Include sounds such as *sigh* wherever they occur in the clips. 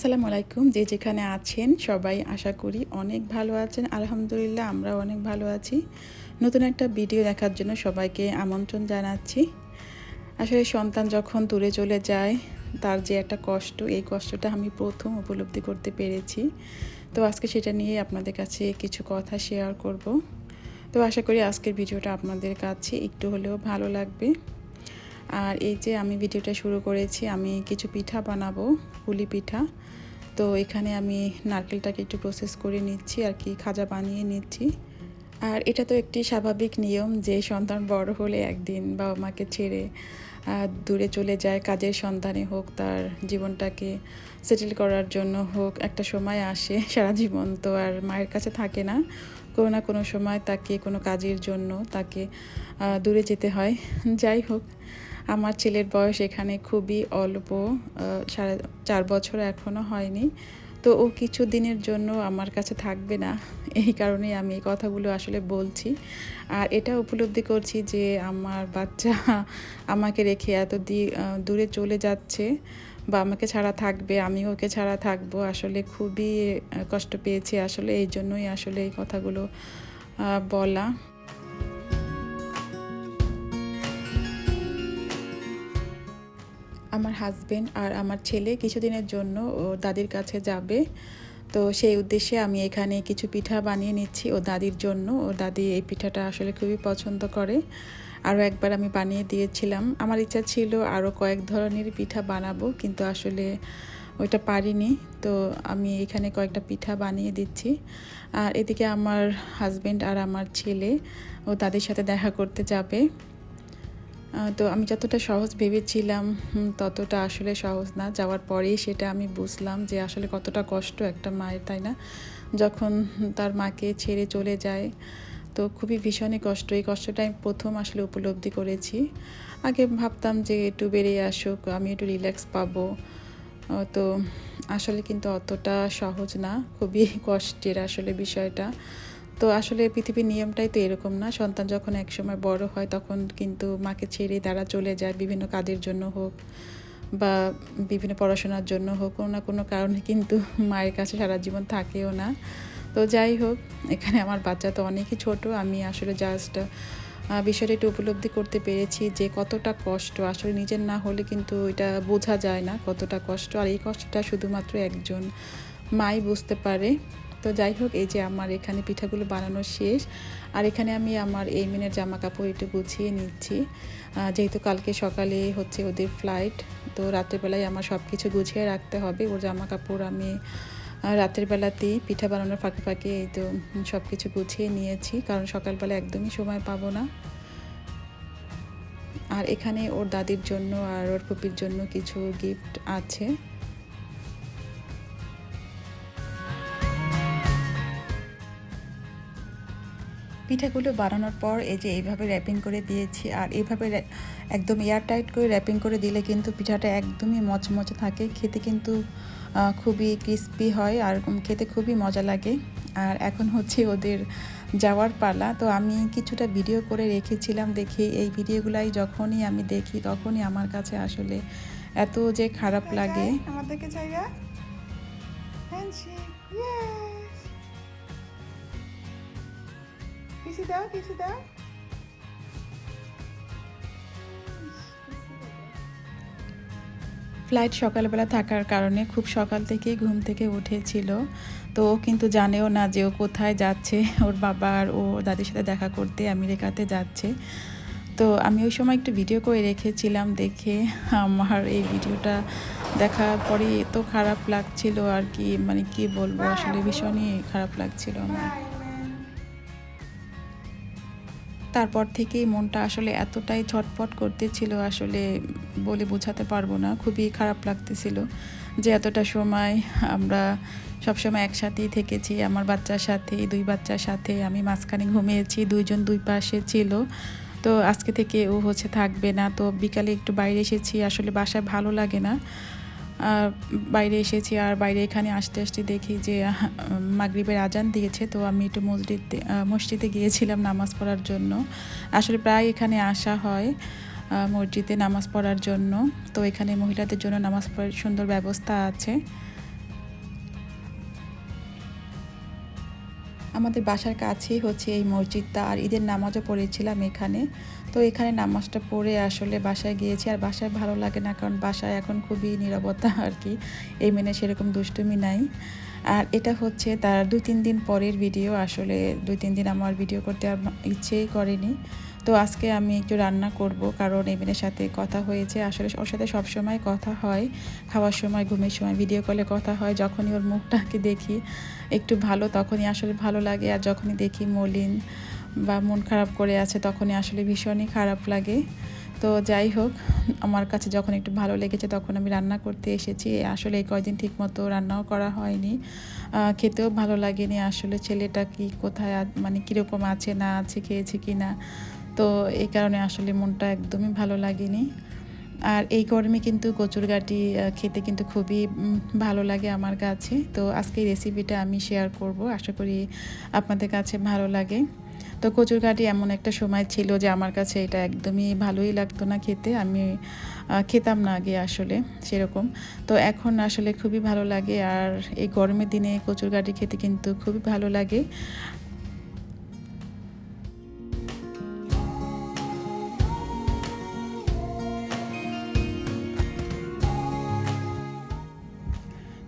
আসসালামু আলাইকুম। যে যেখানে আছেন সবাই আশা করি অনেক ভালো আছেন। আলহামদুলিল্লাহ আমরা অনেক ভালো আছি। নতুন একটা ভিডিও দেখার জন্য সবাইকে আমন্ত্রণ জানাচ্ছি। আসলে সন্তান যখন দূরে চলে যায়, তার যে একটা কষ্ট, এই কষ্টটা আমি প্রথম উপলব্ধি করতে পেরেছি। তো আজকে সেটা নিয়ে আপনাদের কাছে কিছু কথা শেয়ার করব। তো আশা করি আজকের ভিডিওটা আপনাদের কাছে একটু হলেও ভালো লাগবে। আর এই যে আমি ভিডিওটা শুরু করেছি, আমি কিছু পিঠা বানাবো, পুলি পিঠা। তো এখানে আমি নারকেলটাকে একটু প্রসেস করে নিচ্ছি আর কি, খাজা বানিয়ে নিচ্ছি। আর এটা তো একটি স্বাভাবিক নিয়ম যে সন্তান বড় হলে একদিন বাবা মাকে ছেড়ে দূরে চলে যায়, কাজের সন্ধানে হোক, তার জীবনটাকে সেটেল করার জন্য হোক, একটা সময় আসে *laughs* সারা জীবন তো আর মায়ের কাছে থাকে না। কোনো না কোনো সময় তাকে কোনো কাজের জন্য তাকে দূরে যেতে হয়। যাই হোক আমার ছেলের বয়স এখানে খুবই অল্প সাড়ে চার বছর এখনও হয়নি। তো ও কিছু দিনের জন্য আমার কাছে থাকবে না। এই কারণে আমি এই কথাগুলো আসলে বলছি। আর এটা উপলব্ধি করছি যে আমার বাচ্চা আমাকে রেখে এত দূরে চলে যাচ্ছে বা আমাকে ছাড়া থাকবে, আমি ওকে ছাড়া থাকব আসলে খুবই কষ্ট পেয়েছি আসলে। এই জন্যই আসলে এই কথাগুলো বলা। আমার হাজবেন্ড আর আমার ছেলে কিছুদিনের জন্য ও দাদির কাছে যাবে। তো সেই উদ্দেশ্যে আমি এখানে কিছু পিঠা বানিয়ে নিচ্ছি ও দাদির জন্য। ও দাদি এই পিঠাটা আসলে খুবই পছন্দ করে। আরও একবার আমি বানিয়ে দিয়েছিলাম। আমার ইচ্ছা ছিল আরও কয়েক ধরনের পিঠা বানাবো, কিন্তু আসলে ওইটা পারিনি। তো আমি এখানে কয়েকটা পিঠা বানিয়ে দিচ্ছি। আর এদিকে আমার হাজব্যান্ড আর আমার ছেলে ও তাদের সাথে দেখা করতে যাবে। তো আমি যতটা সহজ ভেবেছিলাম ততটা আসলে সহজ না। যাওয়ার পরেই সেটা আমি বুঝলাম যে আসলে কতটা কষ্ট একটা মায়ের, তাই না? যখন তার মাকে ছেড়ে চলে যায়, তো খুবই ভীষণই কষ্ট। এই কষ্টটা আমি প্রথম আসলে উপলব্ধি করেছি। আগে ভাবতাম যে একটু বেরিয়ে আসুক, আমি একটু রিল্যাক্স পাবো। তো আসলে কিন্তু অতটা সহজ না, খুবই কষ্টের আসলে বিষয়টা। তো আসলে পৃথিবীর নিয়মটাই তো এরকম না। সন্তান যখন একসময় বড় হয় তখন কিন্তু মাকে ছেড়ে তারা চলে যায় বিভিন্ন কাজের জন্য হোক বা বিভিন্ন পড়াশোনার জন্য হোক, কোনো না কোনো কারণে কিন্তু *laughs* মায়ের কাছে সারা জীবন থাকেও না। তো যাই হোক, এখানে আমার বাচ্চা তো অনেকই ছোট। আমি আসলে জাস্ট বিষয়টা একটু উপলব্ধি করতে পেরেছি যে কতটা কষ্ট। আসলে নিজের না হলে কিন্তু এটা বোঝা যায় না কতটা কষ্ট। আর এই কষ্টটা শুধুমাত্র একজন মাই বুঝতে পারে। তো যাই হোক, এই যে আমার এখানে পিঠাগুলো বানানো শেষ। আর এখানে আমি আমার এই মিনের জামা কাপড় একটু গুছিয়ে নিচ্ছি। যেহেতু কালকে সকালে হচ্ছে ওদের ফ্লাইট তো রাত্রেবেলায় আমার সব কিছু গুছিয়ে রাখতে হবে। ওর জামা কাপড় আমি রাতের বেলাতেই পিঠা বানানোর ফাঁকে ফাঁকে এই তো সব কিছু গুছিয়ে নিয়েছি। কারণ সকালবেলা একদমই সময় পাবো না। আর এখানে ওর দাদির জন্য আর ওর পুপির জন্য কিছু গিফট আছে। পিঠাগুলো বানানোর পর এই যে এইভাবে র্যাপিং করে দিয়েছি, আর এইভাবে একদম এয়ার টাইট করে র্যাপিং করে দিলে কিন্তু পিঠাটা একদমই মচমচে থাকে। খেতে কিন্তু খুবই ক্রিস্পি হয় আর খেতে খুবই মজা লাগে। আর এখন হচ্ছে ওদের যাওয়ার পালা। তো আমি কিছুটা ভিডিও করে রেখেছিলাম দেখি এই ভিডিওগুলাই যখনই আমি দেখি তখনই আমার কাছে আসলে এত যে খারাপ লাগে। আমাদেরকে জায়গা? পিসি দাও পিসি দাও? ফ্লাইট সকালবেলা থাকার কারণে খুব সকাল থেকেই ঘুম থেকে উঠেছিল। তো ও কিন্তু জানেও না যে ও কোথায় যাচ্ছে। ওর বাবা আর ও দাদির সাথে দেখা করতে আমেরিকাতে যাচ্ছে। তো আমি ওই সময় একটু ভিডিও করে রেখেছিলাম দেখে আমার এই ভিডিওটা দেখার পরে এত খারাপ লাগছিল আর কি মানে কি বলব? আসলে ভীষণই খারাপ লাগছিল আমার। তারপর থেকেই মনটা আসলে এতটাই ছটপট করতেছিল, আসলে বলে বোঝাতে পারব না। খুবই খারাপ লাগতেছিল যে এতটা সময় আমরা সবসময় একসাথেই থেকেছি, আমার বাচ্চার সাথে, দুই বাচ্চার সাথে। আমি মাঝখানে ঘুমিয়েছি, দুইজন দুই পাশে ছিল। তো আজকে থেকে ও হচ্ছে থাকবে না। তো বিকালে একটু বাইরে এসেছি, আসলে বাসায় ভালো লাগে না। বাইরে এসেছি আর বাইরে এখানে আসতে আসতে দেখি যে মাগরীবের আজান দিয়েছে। তো আমি একটু মসজিদ মসজিদে গিয়েছিলাম নামাজ পড়ার জন্য। আসলে প্রায় এখানে আসা হয় মসজিদে নামাজ পড়ার জন্য। তো এখানে মহিলাদের জন্য নামাজ পড়ার সুন্দর ব্যবস্থা আছে। আমাদের বাসার কাছেই হচ্ছে এই মসজিদটা, আর ঈদের নামাজও পড়েছিলাম এখানে। তো এখানে নামাজটা পড়ে আসলে বাসায় গিয়েছি, আর বাসায় ভালো লাগে না, কারণ বাসায় এখন খুবই নিরাপত্তা আর কি। এই মেনে সেরকম দুষ্টুমি নাই। আর এটা হচ্ছে তার দুই তিন দিন পরের ভিডিও আসলে দুই তিন দিন আমার ভিডিও করতে আর ইচ্ছেই করেনি। তো আজকে আমি একটু রান্না করব কারণ এমনের সাথে কথা হয়েছে। আসলে ওর সাথে সবসময় কথা হয়, খাওয়ার সময়, ঘুমের সময় ভিডিও কলে কথা হয়। যখনই ওর মুখটাকে দেখি একটু ভালো, তখনই আসলে ভালো লাগে। আর যখনই দেখি মলিন বা মন খারাপ করে আছে, তখনই আসলে ভীষণই খারাপ লাগে। তো যাই হোক, আমার কাছে যখন একটু ভালো লেগেছে তখন আমি রান্না করতে এসেছি। আসলে এই কয়দিন ঠিক মতো রান্নাও করা হয়নি। খেতেও ভালো লাগেনি। আসলে ছেলেটা কি কোথায় মানে কীরকম আছে, না আছে, খেয়েছে কি না তো এই কারণে আসলে মনটা একদমই ভালো লাগেনি। আর এই গরমে কিন্তু কচুরগাটি আহ, খেতে কিন্তু খুবই ভালো লাগে আমার কাছে। তো আজকে রেসিপিটা আমি শেয়ার করব। আশা করি আপনাদের কাছে ভালো লাগে। তো কচুরগাটি এমন একটা সময় ছিল যে আমার কাছে এটা একদমই ভালোই লাগতো না খেতে। আমি খেতাম না আগে আসলে সেরকম। তো এখন আসলে খুবই ভালো লাগে। আর এই গরমের দিনে কচুরগাটি খেতে কিন্তু খুবই ভালো লাগে।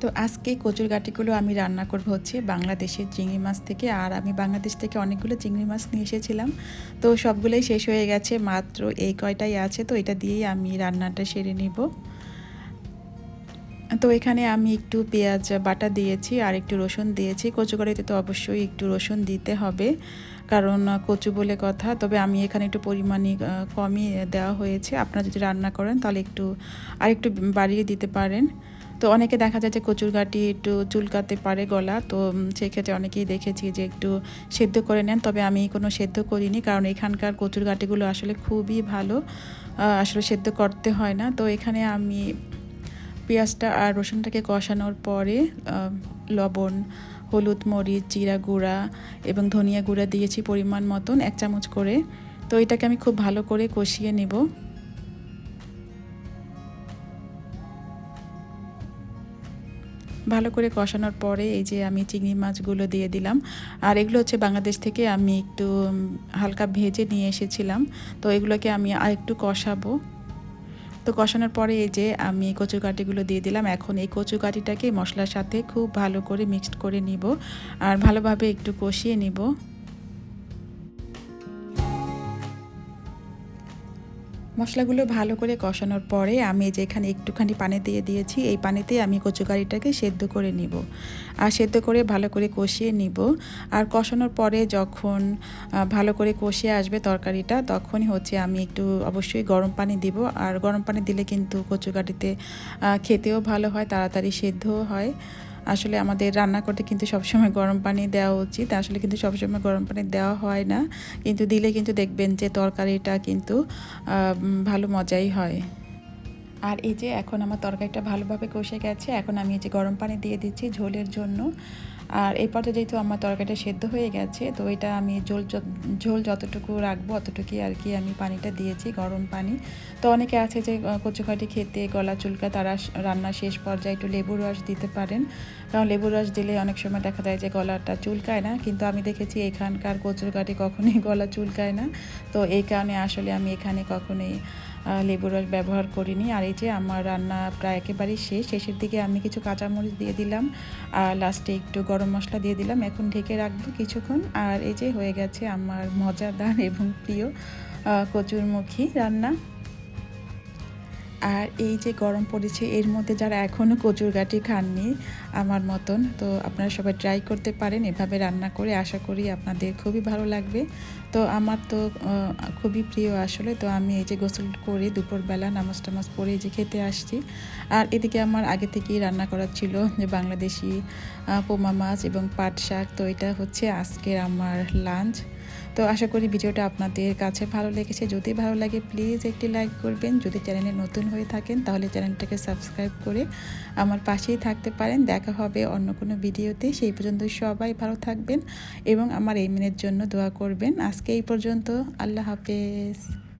তো আজকে কচুর গাটিগুলো আমি রান্না করব হচ্ছে বাংলাদেশের চিংড়ি মাছ থেকে। আর আমি বাংলাদেশ থেকে অনেকগুলো চিংড়ি মাছ নিয়ে এসেছিলাম। তো সবগুলোই শেষ হয়ে গেছে মাত্র এই কয়টাই আছে। তো এটা দিয়েই আমি রান্নাটা সেরে নেব। তো এখানে আমি একটু পেঁয়াজ বাটা দিয়েছি আর একটু রসুন দিয়েছি। কচু কড়াইতে তো অবশ্যই একটু রসুন দিতে হবে কারণ কচু বলে কথা। তবে আমি এখানে একটু পরিমাণই আহ, কমই দেওয়া হয়েছে। আপনারা যদি রান্না করেন তাহলে একটু আর একটু বাড়িয়ে দিতে পারেন। তো অনেকে দেখা যায় যে কচুর গাটি একটু চুলকাতে পারে গলা, তো সেক্ষেত্রে অনেকেই দেখেছি যে একটু সেদ্ধ করে নেন। তবে আমি কোনো সেদ্ধ করিনি কারণ এখানকার কচুর গাটিগুলো আসলে খুবই ভালো আসলে সেদ্ধ করতে হয় না। তো এখানে আমি পেঁয়াজটা আর রসুনটাকে কষানোর পরে লবণ, হলুদ মরিচ, জিরা গুঁড়া এবং ধনিয়া গুঁড়া দিয়েছি পরিমাণ মতন, এক চামচ করে। তো এটাকে আমি খুব ভালো করে কষিয়ে নেব। ভালো করে কষানোর পরে এই যে আমি চিংড়ি মাছগুলো দিয়ে দিলাম। আর এগুলো হচ্ছে বাংলাদেশ থেকে আমি একটু হালকা ভেজে নিয়ে এসেছিলাম। তো এগুলোকে আমি আর একটু কষাবো। তো কষানোর পরে এই যে আমি কচু কাটিগুলো দিয়ে দিলাম। এখন এই কচু কাঠিটাকে মশলার সাথে খুব ভালো করে মিক্সড করে নিব। আর ভালোভাবে একটু কষিয়ে নিব। মশলাগুলো ভালো করে কষানোর পরে আমি এই যে এখানে একটুখানি পানি দিয়ে দিয়েছি এই পানিতে আমি কচুকারিটাকে সেদ্ধ করে নিব। আর সেদ্ধ করে ভালো করে কষিয়ে নিব। আর কষানোর পরে যখন ভালো করে কষিয়ে আসবে তরকারিটা তখনই হচ্ছে আমি একটু অবশ্যই গরম পানি দিব। আর গরম পানি দিলে কিন্তু কচুকাটিতে আহ, খেতেও ভালো হয় তাড়াতাড়ি সেদ্ধও হয়। আসলে আমাদের রান্না করতে কিন্তু সবসময় গরম পানি দেওয়া উচিত। আসলে কিন্তু সবসময় গরম পানি দেওয়া হয় না। কিন্তু দিলে কিন্তু দেখবেন যে তরকারিটা কিন্তু ভালো মজাই হয়। আর এই যে এখন আমার তরকারিটা ভালোভাবে কষে গেছে, এখন আমি এই যে গরম পানি দিয়ে দিচ্ছি ঝোলের জন্য। আর এই পর্যায়ে যেহেতু আমার তরকারিটা সেদ্ধ হয়ে গেছে, তো এটা আমি ঝোল ঝোল যতটুকু রাখব অতটুকুই আর কি আমি পানিটা দিয়েছি, গরম পানি। তো অনেকে আছে যে কচুকাটি খেতে, গলা চুলকা, তারা রান্নার শেষ পর্যায়ে একটু লেবুর রস দিতে পারেন। কারণ লেবুর রস দিলে অনেক সময় দেখা যায় যে, গলাটা চুলকায় না। কিন্তু আমি দেখেছি এখানকার কচুরকাটি কখনোই গলা চুলকায় না। তো এই কারণে আসলে আমি এখানে কখনোই লেবুর রস ব্যবহার করিনি। আর এই যে আমার রান্না প্রায় একেবারেই শেষ, শেষের দিকে আমি কিছু কাঁচামরিচ দিয়ে দিলাম, আর লাস্টে একটু গরম মশলা দিয়ে দিলাম। এখন ঢেকে রাখব কিছুক্ষণ। আর এই যে হয়ে গেছে আমার মজাদার এবং প্রিয় কচুরমুখী রান্না। আর এই যে গরম পড়েছে, এর মধ্যে যারা এখনও কচুর গাঠি খাননি আমার মতন, তো আপনারা সবাই ট্রাই করতে পারেন, এভাবে রান্না করে আশা করি আপনাদের খুবই ভালো লাগবে। তো আমার তো খুবই প্রিয় আসলে, তো আমি এই যে গোসল করে দুপুরবেলা নামাজ টামাজ এই যে খেতে আসছি। আর এদিকে আমার আগে থেকেই রান্না করা ছিল যে বাংলাদেশি পোমা মাছ এবং পাট শাক, তো এটা হচ্ছে আজকের আমার লাঞ্চ তো আশা করি ভিডিওটা আপনাদের কাছে ভালো লেগেছে। যদি ভালো লাগে প্লিজ একটি লাইক করবেন। যদি চ্যানেলে নতুন হয়ে থাকেন, তাহলে চ্যানেলটাকে সাবস্ক্রাইব করে আমার পাশেই থাকতে পারেন। দেখা হবে অন্য কোনো ভিডিওতে। সেই পর্যন্ত সবাই ভালো থাকবেন এবং আমার এই মিনের জন্য দোয়া করবেন। আজকে এই পর্যন্ত। আল্লাহ হাফেজ।